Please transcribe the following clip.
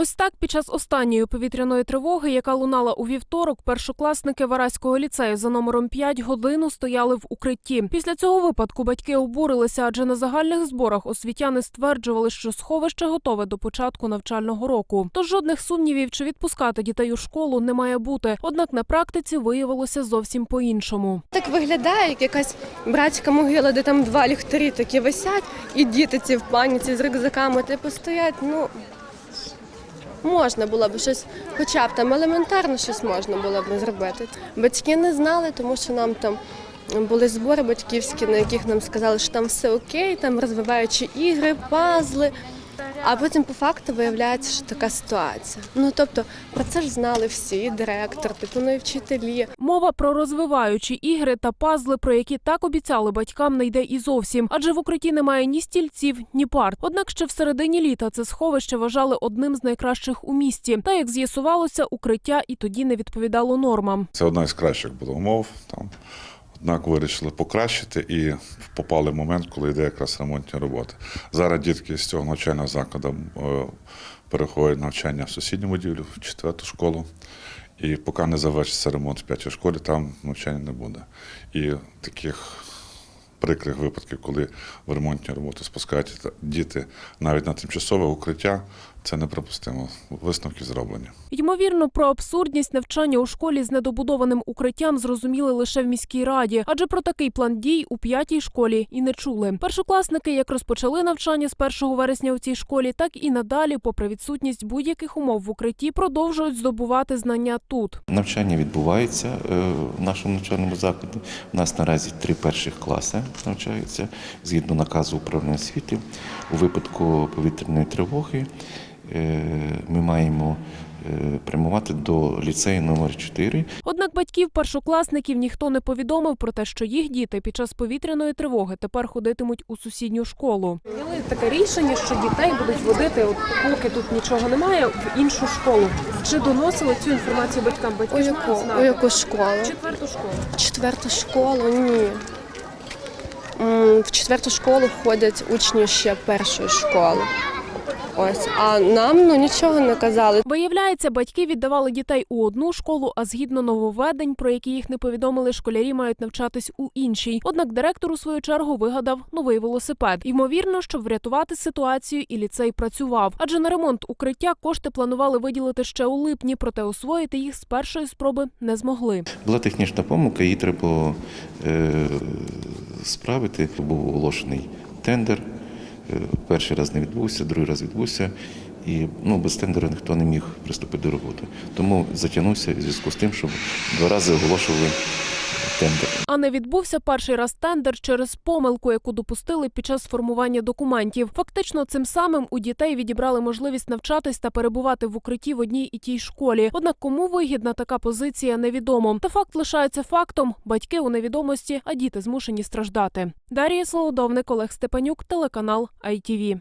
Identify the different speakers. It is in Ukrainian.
Speaker 1: Ось так під час останньої повітряної тривоги, яка лунала у вівторок, першокласники Вараського ліцею за номером 5 годину стояли в укритті. Після цього випадку батьки обурилися, адже на загальних зборах освітяни стверджували, що сховище готове до початку навчального року. Тож жодних сумнівів, чи відпускати дітей у школу не має бути. Однак на практиці виявилося зовсім по-іншому.
Speaker 2: Так виглядає, як якась братська могила, де там два ліхтарі такі висять, і діти ці в паніці з рюкзаками типу стоять. Ну можна було б щось, хоча б там елементарно щось можна було б зробити. Батьки не знали, тому що нам там. Були збори батьківські, на яких нам сказали, що там все окей, там розвиваючі ігри, пазли. А потім по факту виявляється, що така ситуація. Ну тобто про це ж знали всі, і директор, типу, ну і вчителі.
Speaker 1: Мова про розвиваючі ігри та пазли, про які так обіцяли батькам, не йде і зовсім, адже в укритті немає ні стільців, ні парт. Однак ще в середині літа це сховище вважали одним з найкращих у місті. Та як з'ясувалося, укриття і тоді не відповідало нормам.
Speaker 3: Це одна із кращих було умов. Там. Однак вирішили покращити і попали в момент, коли йде якраз ремонтні роботи. Зараз дітки з цього навчального закладу е, переходять навчання в сусідню будівлю, в четверту школу. І поки не завершиться ремонт в п'ятій школі, там навчання не буде. І таких прикрих випадків, коли в ремонтні роботи спускають діти навіть на тимчасове укриття, це неприпустимо. Висновки зроблені.
Speaker 1: Ймовірно, про абсурдність навчання у школі з недобудованим укриттям зрозуміли лише в міській раді, адже про такий план дій у п'ятій школі і не чули. Першокласники як розпочали навчання з 1 вересня у цій школі, так і надалі, попри відсутність будь-яких умов в укритті, продовжують здобувати знання тут.
Speaker 4: Навчання відбувається е, в нашому навчальному закладі. У нас наразі три перших класи навчаються згідно наказу управління освіти. У випадку повітряної тривоги ми маємо е, прямувати до ліцею номер 4
Speaker 1: Однак батьків першокласників ніхто не повідомив про те, що їх діти під час повітряної тривоги тепер ходитимуть у сусідню школу.
Speaker 5: Прийняли таке рішення, що дітей будуть водити, от поки тут нічого немає, в іншу школу. Чи доносили цю інформацію батькам?
Speaker 2: У
Speaker 5: Батьки ж
Speaker 2: яку,
Speaker 5: мають
Speaker 2: у яку школу?
Speaker 5: Четверту школу.
Speaker 2: Четверту школу ні. В четверту школу ходять учні ще першої школи. Ось, а нам ну нічого не казали.
Speaker 1: Виявляється, батьки віддавали дітей у одну школу, а згідно нововведень, про які їх не повідомили, школярі мають навчатись у іншій. Однак директор у свою чергу вигадав новий велосипед. Ймовірно, щоб врятувати ситуацію, і ліцей працював. Адже на ремонт укриття кошти планували виділити ще у липні, проте освоїти їх з першої спроби не змогли.
Speaker 4: Була технічна помилка, її треба е, справити. Був оголошений тендер. Перший раз не відбувся, другий раз відбувся. І ну, без тендера ніхто не міг приступити до роботи. Тому затягнувся в зв'язку з тим, що два рази оголошували тендер.
Speaker 1: А не відбувся перший раз тендер через помилку, яку допустили під час формування документів. Фактично, цим самим у дітей відібрали можливість навчатись та перебувати в укритті в одній і тій школі. Однак кому вигідна така позиція, невідомо. Та факт лишається фактом: батьки у невідомості, а діти змушені страждати. Дар'я Солодовник, Олег Степанюк, телеканал ITV.